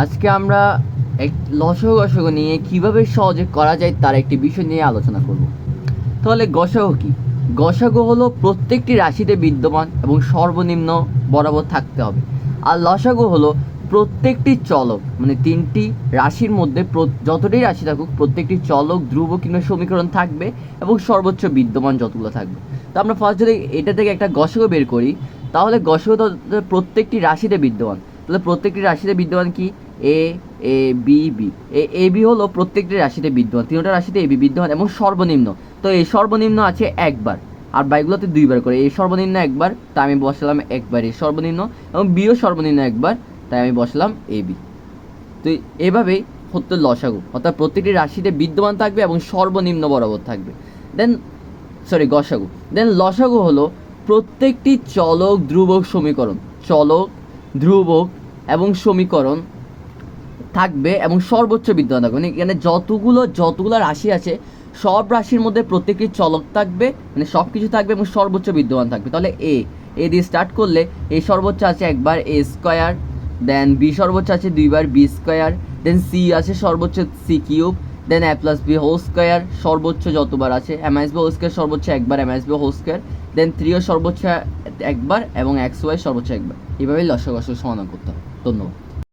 আজকে আমরা এক লসগো গসগো নিয়ে কীভাবে সহজে করা যায় তার একটি বিষয় নিয়ে আলোচনা করব। তাহলে গসাগো কি? গসাগো হলো প্রত্যেকটি রাশিতে বিদ্যমান এবং সর্বনিম্ন বরাবর থাকতে হবে। আর লসাগো হলো প্রত্যেকটি চলক মানে তিনটি রাশির মধ্যে যতটি রাশি থাকুক, প্রত্যেকটি চলক, ধ্রুব কিংবা সমীকরণ থাকবে এবং সর্বোচ্চ বিদ্যমান যতগুলো থাকবে। তো আমরা ফার্স্ট যদি এটা থেকে একটা গসাগো বের করি, তাহলে গসাগো প্রত্যেকটি রাশিতে বিদ্যমান। তাহলে প্রত্যেকটি রাশিতে বিদ্যমান কি? A A B B A A B হলো প্রত্যেকটি রাশিতে বিদ্যমান। তিনটা রাশিতে এ বি বিদ্যমান এবং সর্বনিম্ন। তো এই সর্বনিম্ন আছে একবার। আর বাইকগুলোতে দুইবার করে। এই সর্বনিম্ন একবার, তাই আমি বসালাম একবার এই সর্বনিম্ন এবং বিও সর্বনিম্ন একবার, তাই আমি বসালাম এ বি তো এভাবেই হতো লসাগু। অর্থাৎ প্রত্যেকটি রাশিতে বিদ্যমান থাকবে এবং সর্বনিম্ন বরাবর থাকবে। দেন সরি গসাগু। দেন লসাগু হলো প্রত্যেকটি চলক ধ্রুবক সমীকরণ। চলক ধ্রুবক এবং সমীকরণ থাকবে এবং সর্বোচ্চ বিদ্যমান থাকবে। মানে এখানে যতগুলো যতগুলো রাশি আছে, সব রাশির মধ্যে প্রত্যেকটি চলক থাকবে মানে সব কিছু থাকবে এবং সর্বোচ্চ বিদ্যমান থাকবে। তাহলে এ এ দিয়ে স্টার্ট করলে এ সর্বোচ্চ আছে একবার এ স্কোয়ার দেন বি সর্বোচ্চ আছে দুইবার বি স্কোয়ার দেন সি আছে সর্বোচ্চ C cube then A plus B whole square সর্বোচ্চ যতবার আছে M S B whole square সর্বোচ্চ একবার M S B whole square then থ্রিও সর্বোচ্চ একবার এবং এক্স ওয়াই সর্বোচ্চ একবার। এইভাবেই লসগস সমাধান করতে হবে। ধন্যবাদ।